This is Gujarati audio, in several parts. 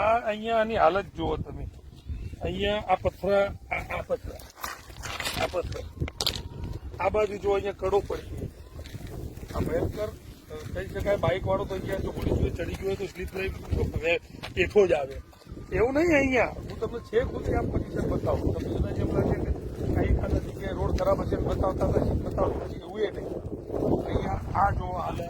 આ અહીંયા આની હાલત જુઓ તમે. અહીંયા આ પથરા આ પથરા આ પથરા. આ બાજુ જો અહીંયા કડો પડી. ગયો આ ભયંકર કહી શકાય બાઇક વાળો તો અહીંયા જો પોલીસ ચડી ગયો તો સ્લીપ રહી પેઠો જ આવે. એવું નહીં અહીંયા. હું તમને છેક સુધી આ પોઝિશન બતાવું. તમને કદાચ એમ લાગે કે કઈ નથી જગ્યાએ રોડ ખરાબ હશે બતાવતા નથી બતાવતા નથી, એવું એ નહીં. અહીંયા આ જો હાલત,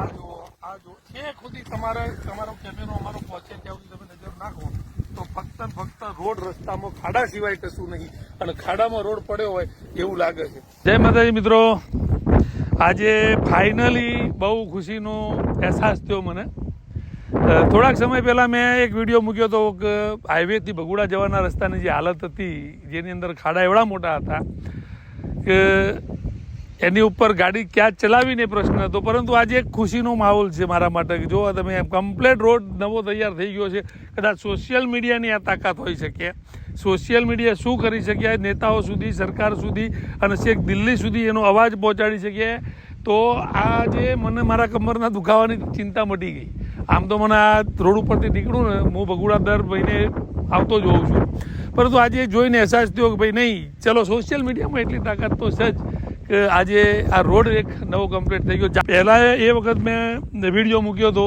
આ જુઓ આ જો છેક સુધી તમારે, તમારો કેમેરો અમારો પહોંચે ત્યાં તમે નજર નાખો તો ફક્ત ફક્ત રોડ રસ્તામાં ખાડા સિવાય કશું નહીં. અને ખાડામાં રોડ પડ્યો હોય એવું લાગે છે. જય માતાજી મિત્રો. આજે ફાઇનલી બહુ ખુશીનો અહેસાસ થયો મને. થોડાક સમય પહેલા મેં એક વીડિયો મૂક્યો હતો કે હાઈવેથી બગુડા જવાના રસ્તાની જે હાલત હતી, જેની અંદર ખાડા એવડા મોટા હતા, કે એની ઉપર ગાડી ક્યાં ચલાવીને પ્રશ્ન હતો. પરંતુ આજે એક ખુશીનો માહોલ છે મારા માટે જો તમે કમ્પ્લેટ રોડ નવો તૈયાર થઈ ગયો છે, કદાચ સોશિયલ મીડિયાની આ તાકાત હોઈ શકે. સોશિયલ મીડિયા શું કરી શક્યા નેતાઓ સુધી, સરકાર સુધી અને છેક દિલ્હી સુધી એનો અવાજ પહોંચાડી શકીએ તો આ જે મને મારા કમરના દુખાવાની ચિંતા મટી ગઈ. આમ તો મને આ રોડ ઉપરથી નીકળું ને, હું ભગુડા દર મહિને આવતો જ હોઉં છું. પરંતુ આજે જોઈને અહેસાસ થયો કે ભાઈ નહીં, ચલો સોશિયલ મીડિયામાં એટલી તાકાત તો છે જ. કે આજે આ રોડ એક નવો કમ્પ્લીટ થઈ ગયો. પહેલાં એ વખત મેં વીડિયો મૂક્યો હતો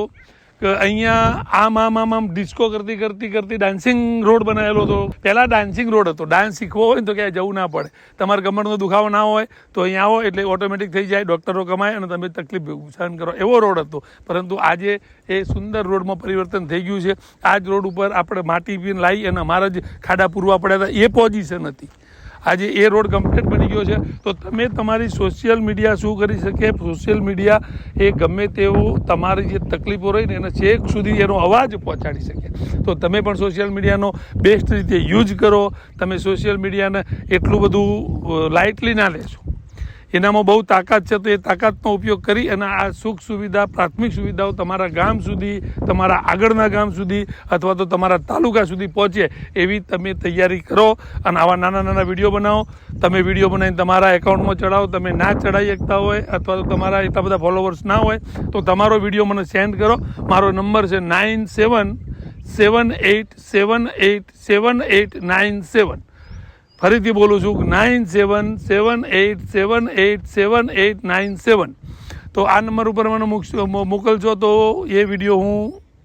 કે અહીંયા આમ આમ આમ આમ ડિસ્કો કરતી કરતી કરતી ડાન્સિંગ રોડ બનાવેલો હતો. પહેલાં ડાન્સિંગ રોડ હતો. ડાન્સ શીખવો હોય ને તો ક્યાંય જવું ના પડે. તમારે કમરનો દુખાવો ના હોય તો અહીંયા આવો એટલે ઓટોમેટિક થઈ જાય ડૉક્ટરો કમાય અને તમે તકલીફ સહન કરો. એવો રોડ હતો. પરંતુ આજે એ સુંદર રોડમાં પરિવર્તન થઈ ગયું છે. આ જ રોડ ઉપર આપણે માટી પીને લાવી અને અમારા જ ખાડા પૂરવા પડ્યા હતા. એ પોઝિશન હતી. આજે એ રોડ કમ્પ્લીટ બની ગયો છે. તો તમે તમારી સોશિયલ મીડિયા શું કરી શકે? સોશિયલ મીડિયા એ ગમે તેવું તમારી જે તકલીફો રહી ને એને છેક સુધી એનો અવાજ પહોંચાડી શકે. તો તમે પણ સોશિયલ મીડિયાનો બેસ્ટ રીતે યુઝ કરો. તમે સોશિયલ મીડિયાને એટલું બધું લાઇટલી ના લેશો. એનામાં બહુ તાકાત છે, તો એ તાકાતનો ઉપયોગ કરી અને આ સુખ સુવિધા, પ્રાથમિક સુવિધાઓ તમારા ગામ સુધી, તમારા આગળના ગામ સુધી અથવા તો તમારા તાલુકા સુધી પહોંચે એવી તમે તૈયારી કરો અને આવા નાના નાના વીડિયો બનાવો. તમે વીડિયો બનાવીને તમારા એકાઉન્ટમાં ચડાવો તમે ના ચડાવી શકતા હોય અથવા તો તમારા એટલા બધા ફોલોવર્સ ના હોય, તો તમારો વીડિયો મને સેન્ડ કરો. મારો નંબર છે nine seven seven eight seven eight seven eight nine seven. ફરીથી બોલું છું nine seven seven eight seven eight seven eight nine seven. તો આ નંબર ઉપર મને મોકલજો તો એ વીડિયો હું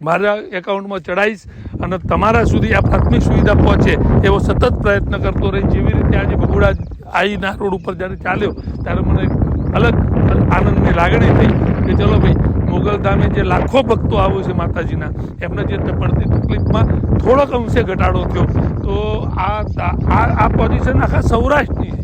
મારા એકાઉન્ટમાં ચડાવીશ અને તમારા સુધી આ પ્રાથમિક સુવિધા પહોંચે એવો સતત પ્રયત્ન કરતો રહી જેવી રીતે આજે બગુડા આઈના રોડ ઉપર જ્યારે ચાલ્યો, ત્યારે મને અલગ આનંદની લાગણી થઈ કે ચલો ભાઈ મોગલધામે જે લાખો ભક્તો આવે છે માતાજીના, એમને જે પડતી તકલીફમાં થોડોક અંશે ઘટાડો થયો. તો આ આ પોઝિશન આખા સૌરાષ્ટ્રની છે.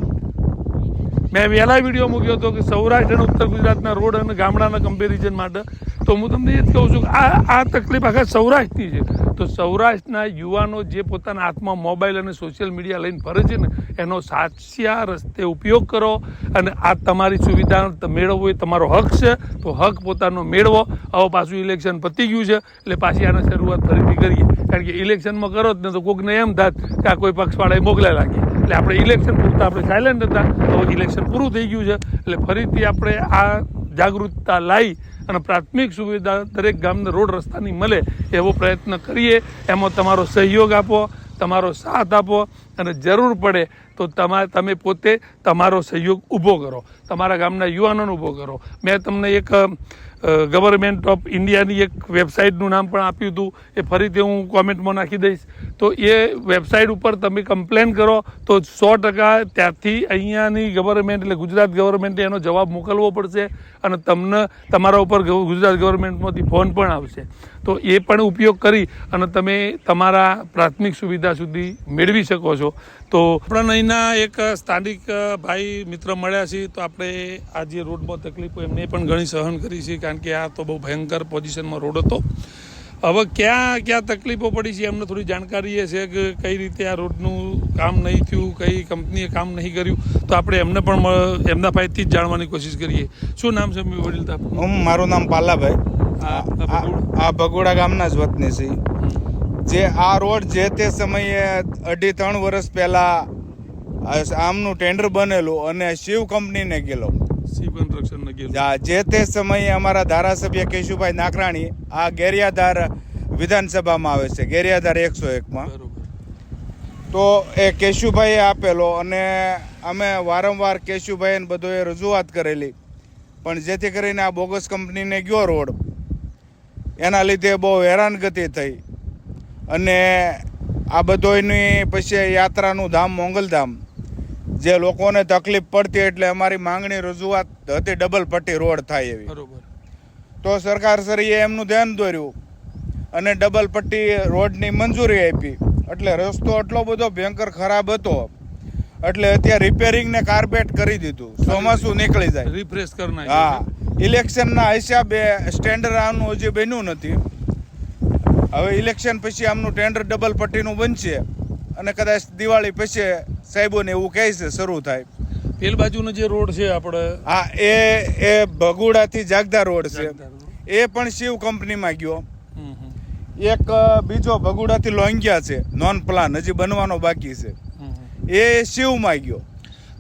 મેં વહેલા વીડિયો મૂક્યો હતો કે સૌરાષ્ટ્ર અને ઉત્તર ગુજરાતના રોડ અને ગામડાના કમ્પેરિઝન માટે તો હું તમને એ જ કહું છું આ આ તકલીફ આખા સૌરાષ્ટ્રની છે. તો સૌરાષ્ટ્રના યુવાનો જે પોતાના હાથમાં મોબાઈલ અને સોશિયલ મીડિયા લઈને ફરે છે ને, એનો સાચા રસ્તે ઉપયોગ કરો અને આ તમારી સુવિધા મેળવવો એ તમારો હક છે. તો હક પોતાનો મેળવો. હવે પાછું ઇલેક્શન પતી ગયું છે, એટલે પાછી આને શરૂઆત ફરીથી કરીએ. કારણ કે ઇલેક્શનમાં કરો જ ને તો કોઈકને એમ થાત કે આ કોઈ પક્ષવાળાએ મોકલ્યા લાગે. એટલે આપણે ઇલેક્શન પૂરતા આપણે સાયલેન્ટ હતા હવે ઇલેક્શન પૂરું થઈ ગયું છે. એટલે ફરીથી આપણે આ જાગૃતતા લાવી અને પ્રાથમિક સુવિધા દરેક ગામને રોડ રસ્તાની મળે એવો પ્રયત્ન કરીએ. એમાં તમારો સહયોગ આપો, તમારો સાથ આપો અને જરૂર પડે તો તમા, તમે પોતે તમારો સહયોગ ઊભો કરો. તમારા ગામના યુવાનોને ઊભો કરો. મેં તમને એક ગવર્મેન્ટ ઓફ ઇન્ડિયાની એક વેબસાઇટનું નામ પણ આપ્યું હતું. એ ફરીથી હું કોમેન્ટમાં નાખી દઈશ. તો એ વેબસાઇટ ઉપર તમે કમ્પ્લેન કરો તો સો ટકા ત્યાંથી અહીંયાની ગવર્મેન્ટ એટલે ગુજરાત ગવર્મેન્ટે એનો જવાબ મોકલવો પડશે અને તમને તમારા ઉપર ગુજરાત ગવર્મેન્ટમાંથી ફોન પણ આવશે. તો એ પણ ઉપયોગ કરી અને તમે તમારા પ્રાથમિક સુવિધા સુધી મેળવી શકો છો. તો આપણા અહીંના એક સ્થાનિક ભાઈ મિત્ર મળ્યા છે. તો આપણે આ જે રોડમાં તકલીફો એમને પણ ઘણી સહન કરી છે કારણ કે આ તો બહુ ભયંકર પોઝિશનમાં રોડ હતો. હવે ક્યાં ક્યાં તકલીફો પડી છે એમને થોડી જાણકારી એ છે કે કઈ રીતે આ રોડનું કામ નહીં થયું કઈ કંપનીએ કામ નહીં કર્યું. તો આપણે એમને પણ એમના પાસેથી જ જાણવાની કોશિશ કરીએ. શું નામ છે મેં વડીલ હું મારું નામ પાલાભાઈ? આ ભગોડા. ગામના જ વતની છે. જે આ રોડ જે તે સમયે અઢી ત્રણ વર્ષ પહેલા આમનું ટેન્ડર બનેલું અને શિવ કંપનીને ગયેલો. સી જે તે સમયે અમારા ધારાસભ્ય કેશુભાઈ નાકરાણી આ ગેરિયાધાર વિધાનસભામાં આવે છે ગેરિયાધાર એકસો એકમાં. તો એ કેશુભાઈએ આપેલો અને અમે વારંવાર કેશુભાઈને બધોએ રજૂઆત કરેલી. પણ જેથી કરીને આ બોગસ કંપનીને ગયો રોડ એના લીધે બહુ હેરાનગતિ થઈ. અને આ બધોયની પછી યાત્રાનું ધામ મોંગલધામ. જે લોકોને તકલીફ પડતી એટલે અમારી માંગણી રજૂઆત હતી ડબલ પટ્ટી રોડ થાય એવી. બરોબર. તો સરકાર શ્રીએ એમનું ધ્યાન દોર્યું અને ડબલ પટ્ટી રોડની મંજૂરી આપી. એટલે રસ્તો એટલો બધો ભયંકર ખરાબ હતો એટલે અત્યારે રિપેરિંગ ને કાર્પેટ કરી દીધું. ચોમાસું નીકળી જાય. રિફ્રેશ કરી હા. ઇલેક્શનના હિસાબે સ્ટેન્ડર્ડ આનું હજી બન્યું નથી. હવે ઇલેક્શન પછી આમનું ટેન્ડર ડબલ પટ્ટીનું બનશે અને કદાચ દિવાળી પછી સાહેબોને એવું કહે છે શરૂ થાય. પેલ બાજુનો જે રોડ છે આપણે હા એ એ ભગુડાથી જાગદા રોડ છે. એ પણ શિવ કંપનીમાં ગયો. એક બીજો ભગુડાથી લોંગિયા છે નોન પ્લાન હજી બનવાનો બાકી છે. એ શિવમાં ગયો.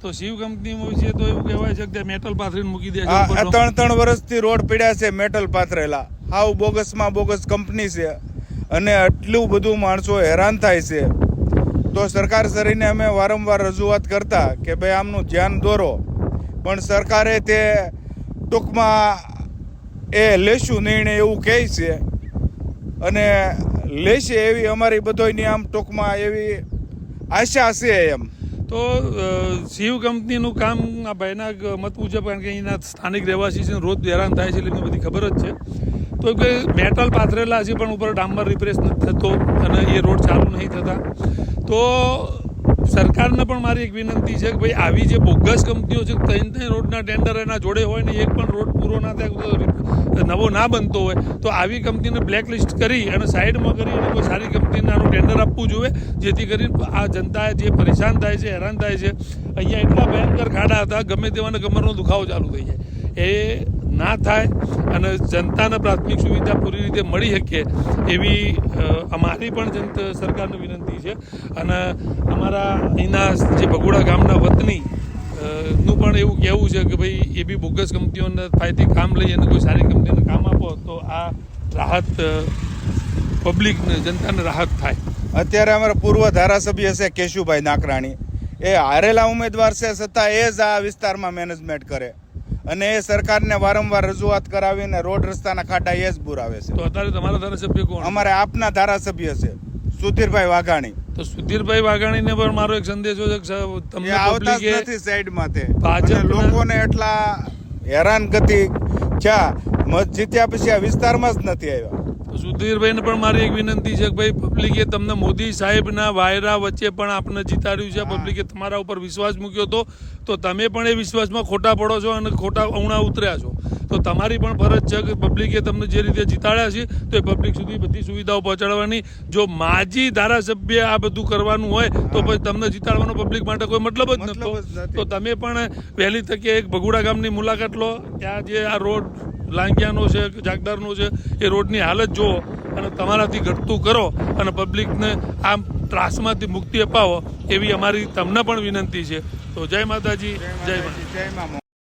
તો શિવ કંપનીમાં છે તો એવું કહેવાય છે કે મેટલ પાથરીને મૂકી દે છે ત્રણ ત્રણ વર્ષથી રોડ પીડ્યા છે મેટલ પાથરેલા. હાવ બોગસમાં બોગસ કંપની છે. અને આટલું બધું માણસો હેરાન થાય છે. તો સરકાર શ્રીને અમે વારંવાર રજૂઆત કરતા કે ભાઈ આમનું ધ્યાન દોરો. પણ સરકારે તે ટૂંકમાં એ લેશું નિર્ણય એવું કહે છે. અને લેશે એવી અમારી બધોયની આમ ટૂંકમાં એવી આશા છે એમ. તો સીવ કંપનીનું કામ આ ભાઈના મત મુજબ કારણ કે અહીંના સ્થાનિક રહેવાસી છે રોજ હેરાન થાય છે એટલે બધી ખબર જ છે. તો કે મેટલ પાથરેલા છે પણ ઉપર ડામર રિપ્રેસ નથી થતો અને એ રોડ ચાલુ નહીં થતા. તો સરકારને પણ મારી એક વિનંતી છે કે ભાઈ આવી જે બોગસ કંપનીઓ છે, ત્રણ ત્રણ રોડના ટેન્ડર એના જોડે હોય ને એક પણ રોડ પૂરો ના થાય નવો ના બનતો હોય, તો આવી કંપનીને બ્લેકલિસ્ટ કરી અને સાઈડમાં કરી અને કોઈ સારી કંપનીને આનું ટેન્ડર આપવું જોઈએ, જેથી કરીને આ જનતા જે પરેશાન થાય છે, હેરાન થાય છે, અહીંયા એટલા ભયંકર ખાડા હતા, ગમે તેવાને કમરનો દુખાવો ચાલુ થઈ જાય. એ ના થાય અને જનતાને પ્રાથમિક સુવિધા પૂરી રીતે મળી શકે એવી અમારી પણ જનત સરકારને વિનંતી છે. અને અમારા અહીંના જે ભગોડા ગામના વતની નું પણ એવું કહેવું છે કે ભાઈ, એ બી બોગસ કંપનીઓને ફાયથી કામ લઈ અને કોઈ સારી કંપનીને કામ આપો, તો આ રાહત પબ્લિકને, જનતાને રાહત થાય. અત્યારે અમારા પૂર્વ ધારાસભ્ય છે કેશુભાઈ નાકરાણી. એ હારેલા ઉમેદવાર છે છતાં એ જ આ વિસ્તારમાં મેનેજમેન્ટ કરે. અને એ સરકારને વારંવાર રજૂઆત કરાવીને રોડ રસ્તાના ખાડા એ જ પુરાવે છે. તો અત્યારે તમારા ધારાસભ્ય કોણ? અમારે આપના ધારાસભ્ય છે સુધીરભાઈ વાઘાણી. તો સુધીરભાઈ વાઘાણીને પણ મારો એક સંદેશો છે કે તમને આવતા નથી સાઈડમાં તે. ભાજપ લોકોને એટલા હેરાનગતિ થયા મત જીત્યા પછી આ વિસ્તારમાં જ નથી આવ્યા. સુધીરભાઈને પણ મારી એક વિનંતી છે કે ભાઈ પબ્લિકે તમને મોદી સાહેબના વાયરા વચ્ચે પણ આપને જીતાડ્યું છે. પબ્લિકે તમારા ઉપર વિશ્વાસ મૂક્યો હતો. તો તમે પણ એ વિશ્વાસમાં ખોટા પડો છો અને ખોટા અવણા ઉતર્યા છો. તો તમારી પણ ફરજ છે કે પબ્લિકે તમને જે રીતે જીતાડ્યા છે તો એ પબ્લિક સુધી બધી સુવિધાઓ પહોંચાડવાની. જો માજી ધારાસભ્ય આ બધું કરવાનું હોય તો પછી તમને જીતાડવાનો પબ્લિક માટે કોઈ મતલબ જ મતલબ જ નથી. તો તમે પણ વહેલી તકે એક ભગુડા ગામની મુલાકાત લો. ત્યાં જે આ રોડ લાંગિયાનો છે જાગદારનો છે એ રોડની હાલત જુઓ અને તમારાથી ઘટતું કરો અને પબ્લિકને આમ ત્રાસમાંથી મુક્તિ અપાવો એવી અમારી તમને પણ વિનંતી છે. તો જય માતાજી જય જય મા